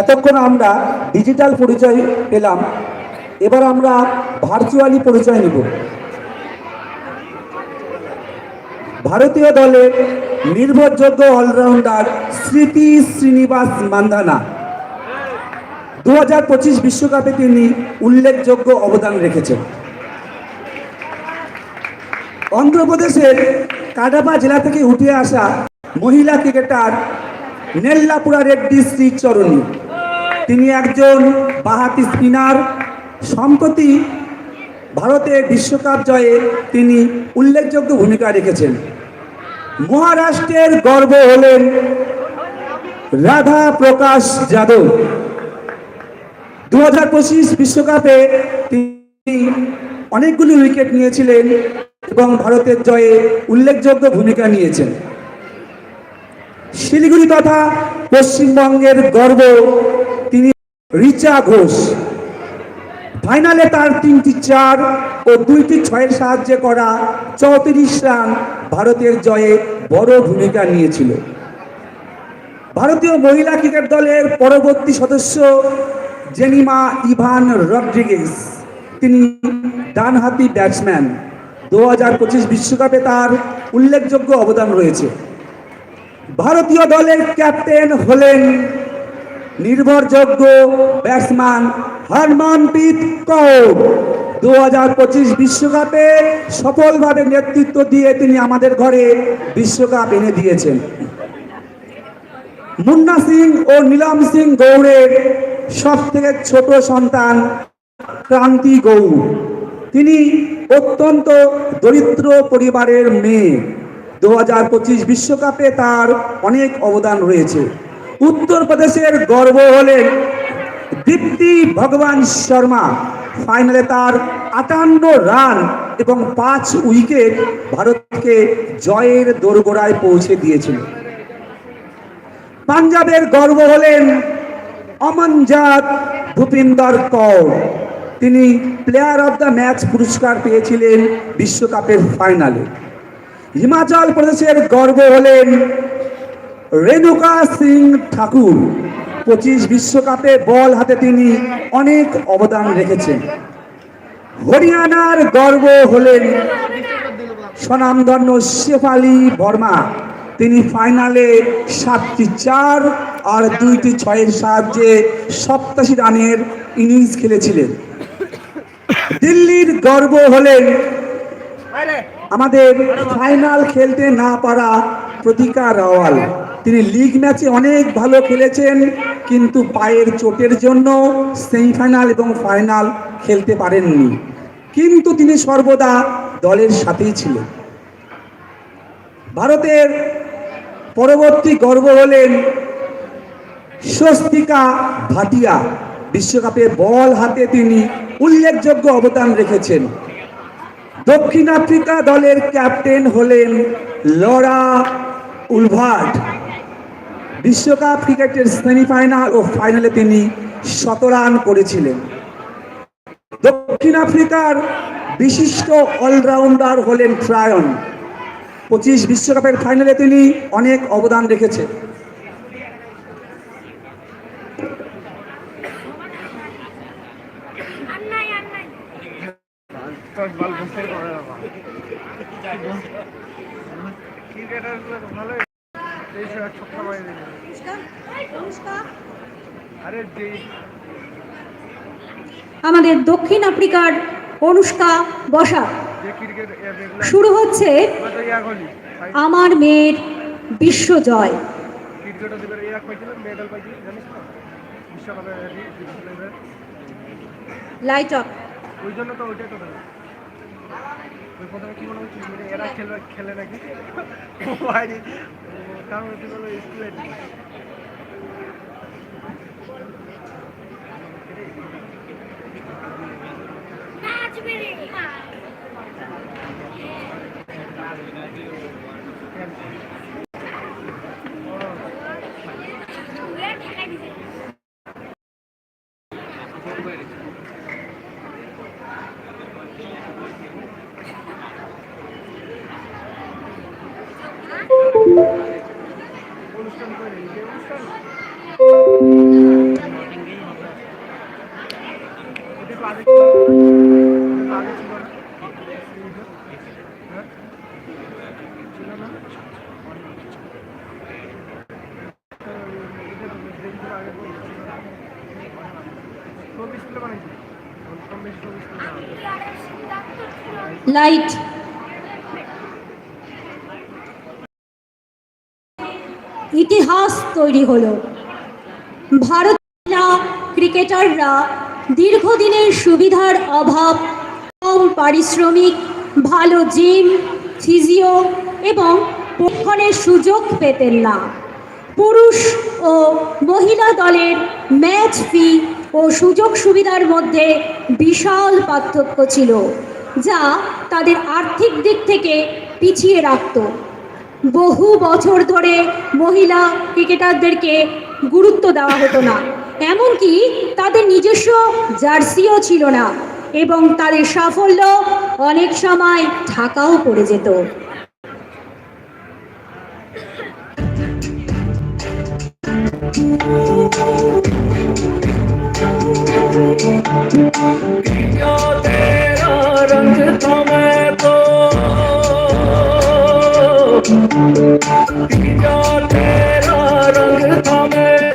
এতক্ষণ আমরা ডিজিটাল পরিচয় পেলাম। এবার আমরা ভার্চুয়ালি পরিচয় নিব। ভারতীয় দলের নির্ভরযোগ্য অলরাউন্ডার স্মৃতি শ্রীনিবাস মান্দানা দু হাজার পঁচিশ বিশ্বকাপে তিনি উল্লেখযোগ্য অবদান রেখেছেন। অন্ধ্রপ্রদেশের কাডাপা জেলা থেকে উঠে আসা মহিলা ক্রিকেটার নেল্লাপুরা রেড্ডি শ্রীচরণী। তিনি একজন বাহাতি স্পিনার। সম্প্রতি ভারতের বিশ্বকাপ জয়ে তিনি উল্লেখযোগ্য ভূমিকা রেখেছেন। মহারাষ্ট্রের গর্ব হলেন রাধা প্রকাশ যাদব। দু হাজার পঁচিশ বিশ্বকাপে তিনি অনেকগুলি উইকেট নিয়েছিলেন এবং ভারতের জয়ে উল্লেখযোগ্য ভূমিকা নিয়েছেন। শিলিগুড়ি তথা পশ্চিমবঙ্গের গর্ব রিচা ঘোষ। ফাইনালে তার তিনটি চার ও দুইটি ছয়ের সাহায্যে করা চৌত্রিশ রান ভারতের জয়ে বড় ভূমিকা নিয়েছিল। ভারতীয় মহিলা ক্রিকেট দলের পরবর্তী সদস্য জেনিমা ইভান রড্রিগেজ। তিনি ডানহাতি ব্যাটসম্যান। দু হাজার পঁচিশ বিশ্বকাপে তার উল্লেখযোগ্য অবদান রয়েছে। ভারতীয় দলের ক্যাপ্টেন হলেন নির্ভরযোগ্য ব্যাটসম্যান হরমনপ্রীত কৌর। দু হাজার পঁচিশ বিশ্বকাপে সফলভাবে নেতৃত্ব দিয়ে তিনি আমাদের ঘরে বিশ্বকাপ এনে দিয়েছেন। মুন্না সিং ও নীলম সিং গৌড়ের সব থেকে ছোট সন্তান ক্রান্তি গৌড়। তিনি অত্যন্ত দরিদ্র পরিবারের মেয়ে। দু বিশ্বকাপে তার অনেক অবদান রয়েছে। উত্তরপ্রদেশের গর্ব হলেন দীপ্তি ভগবান শর্মা। ফাইনালে তার আটান্ন রান এবং পাঁচ উইকেট ভারতকে জয়ের দোরগোড়ায় পৌঁছে দিয়েছিল। পাঞ্জাবের গর্ব হলেন অমনজাত ভূপিন্দর কৌর। তিনি প্লেয়ার অব দ্য ম্যাচ পুরস্কার পেয়েছিলেন বিশ্বকাপের ফাইনালে। হিমাচল প্রদেশের গর্ব হলেন রেণুকা সিং ঠাকুর। পঁচিশ বিশ্বকাপে বল হাতে তিনি অনেক অবদান রেখেছেন। হরিয়ানার গর্ব হলেন স্বনামধন্য শেফালি বর্মা। তিনি ফাইনালে সাতটি চার আর দুইটি ছয়ের সাহায্যে সপ্তাশি রানের ইনিংস খেলেছিলেন। দিল্লির গর্ব হলেন আমাদের ফাইনাল খেলতে না পারা প্রতিকা রাওয়াল। তিনি লিগ ম্যাচে অনেক ভালো খেলেছেন, কিন্তু পায়ের চোটের জন্য সেমিফাইনাল এবং ফাইনাল খেলতে পারেননি। কিন্তু তিনি সর্বদা দলের সাথেই ছিলেন। ভারতের পরবর্তী গর্ব হলেন স্বস্তিকা ভাটিয়া। বিশ্বকাপে বল হাতে তিনি উল্লেখযোগ্য অবদান রেখেছেন। দক্ষিণ আফ্রিকা দলের ক্যাপ্টেন হলেন লরা উলভার্ট। বিশ্বকাপ ক্রিকেটের সেমিফাইনাল ও ফাইনালে তিনি শত রান করেছিলেন। দক্ষিণ আফ্রিকার বিশিষ্ট অলরাউন্ডার হলেন ট্রায়ন। পঁচিশ বিশ্বকাপের ফাইনালে তিনি অনেক অবদান রেখেছেন। আমাদের দক্ষিণ আফ্রিকার অনুষ্কা বসা। শুরু হচ্ছে আমার মেয়ের বিশ্ব জয়। লাইট ওই জন্য তো মনে এরা খেলে নাকি? স্কুলে নাচ বেরে ঠেকাই দিছে অনুষ্ঠান করে এই যে অনুষ্ঠান আগে ছিল আগে ছিল না হ্যাঁ? ছিল না তো এটা দেখছিল আগে বলছিল না। চব্বিশ কিলো বানিয়েছি কম বেশি চব্বিশ কিলো বানাবো। আরে সিদ্ধান্ত ছিল লাইট ইতিহাস তৈরি হলো। ভারতীয় ক্রিকেটাররা দীর্ঘদিনের সুবিধার অভাব, কম পারিশ্রমিক, ভালো জিম, ফিজিও এবং প্রশিক্ষণের সুযোগ পেতেন না। পুরুষ ও মহিলা দলের ম্যাচ ফি ও সুযোগ সুবিধার মধ্যে বিশাল পার্থক্য ছিল, যা তাদের আর্থিক দিক থেকে পিছিয়ে রাখত। বহু বছর ধরে মহিলা ক্রিকেটারদেরকে গুরুত্ব দেওয়া হতো না, এমনকি তাদের নিজস্ব জার্সিও ছিল না এবং তাদের সাফল্য অনেক সময় ঢাকাও পড়ে যেত। तेरा रंग था मैं तो पिया तेरा रंग था मैं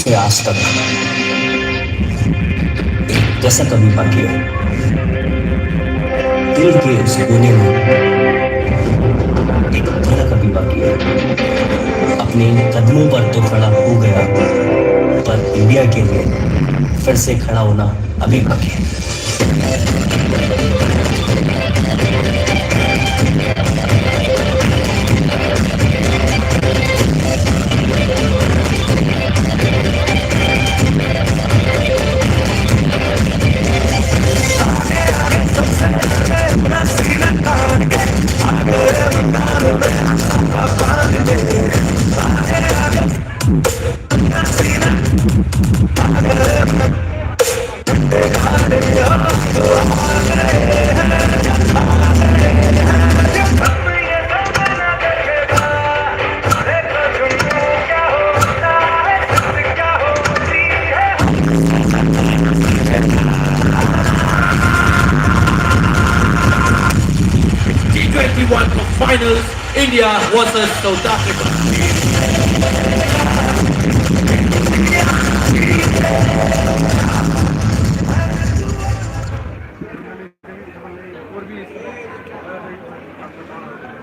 से आज तक। जैसा कभी बाकी हो। दिल के उस कोने में एक तेरा कभी बाकी हो। अपने कदमों पर तो खड़ा हो गया। पर इंडिया के लिए फिर से खड़ा होना अभी बाकी है। T21 for finals, India versus South Africa.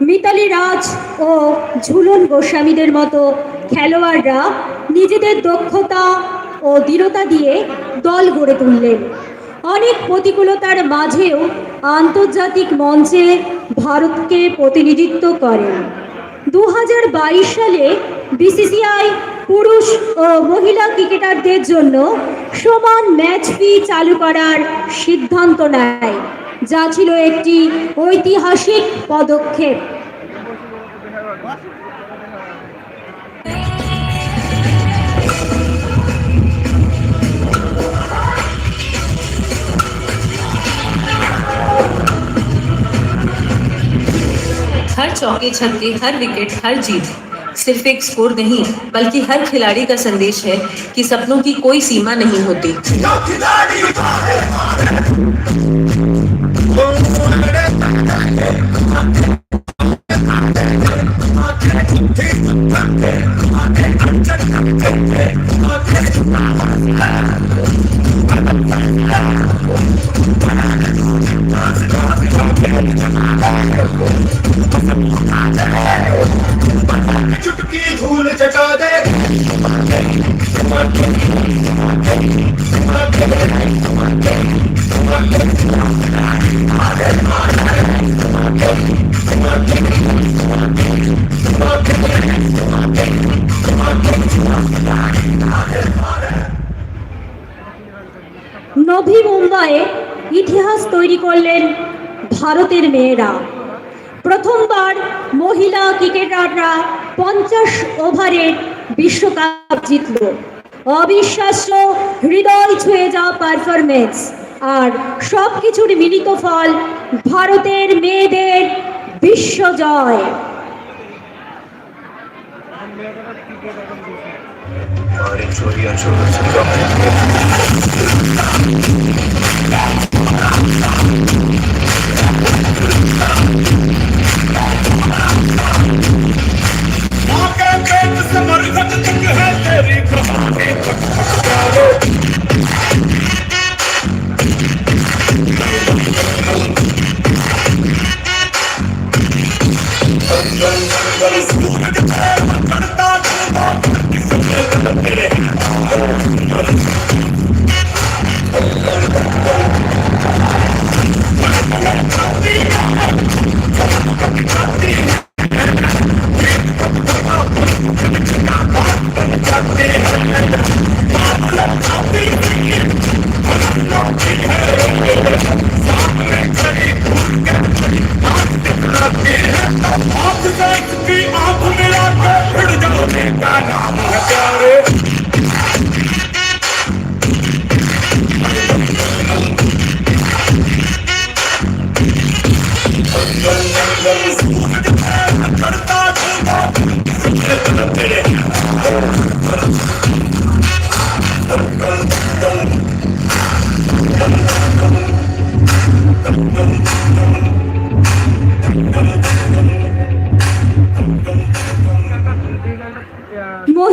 Mithali Raj ও ঝুলন গোস্বামীদের মতো খেলোয়াড়রা নিজেদের দক্ষতা ও দৃঢ়তা দিয়ে দল গড়ে তুললেন অনেক প্রতিকূলতার মাঝেও আন্তর্জাতিক মঞ্চে ভারতকে প্রতিনিধিত্ব করেন। দু হাজার বাইশ সালে বিসিসিআই পুরুষ ও মহিলা ক্রিকেটারদের জন্য সমান ম্যাচ ফি চালু করার সিদ্ধান্ত নেয়, যা ছিল একটি ঐতিহাসিক পদক্ষেপ। चौके छक्के हर विकेट हर जीत सिर्फ़ एक स्कोर नहीं, बल्कि हर खिलाड़ी का संदेश है कि सपनों की कोई सीमा नहीं होती। নভি মুম্বাইয়ে ইতিহাস তৈরি করলেন ভারতের মেয়েরা। প্রথমবার মহিলা ক্রিকেটাররা পঞ্চাশ ওভারের বিশ্বকাপ জিতল। অবিশ্বাস্য হৃদয় ছুঁয়ে যাওয়া পারফরমেন্স আর সব কিছুর মিলিত ফল ভারতের মেয়েদের বিশ্বজয় এখন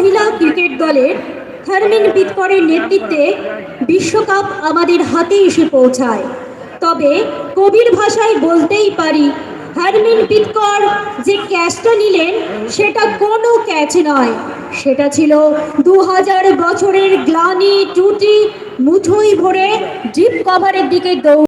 মহিলা ক্রিকেট দলের থার্মিন পিতকরের নেতৃত্বে বিশ্বকাপ আমাদের হাতে এসে পৌঁছায়। তবে কবির ভাষায় বলতেই পারি হারমিন পিতকর যে ক্যাচটা নিলেন, সেটা কোনো ক্যাচ নয়। সেটা ছিল দু হাজার বছরের গ্লানি টুটি মুঠোই ভরে ডিপ কভারের দিকে দৌড়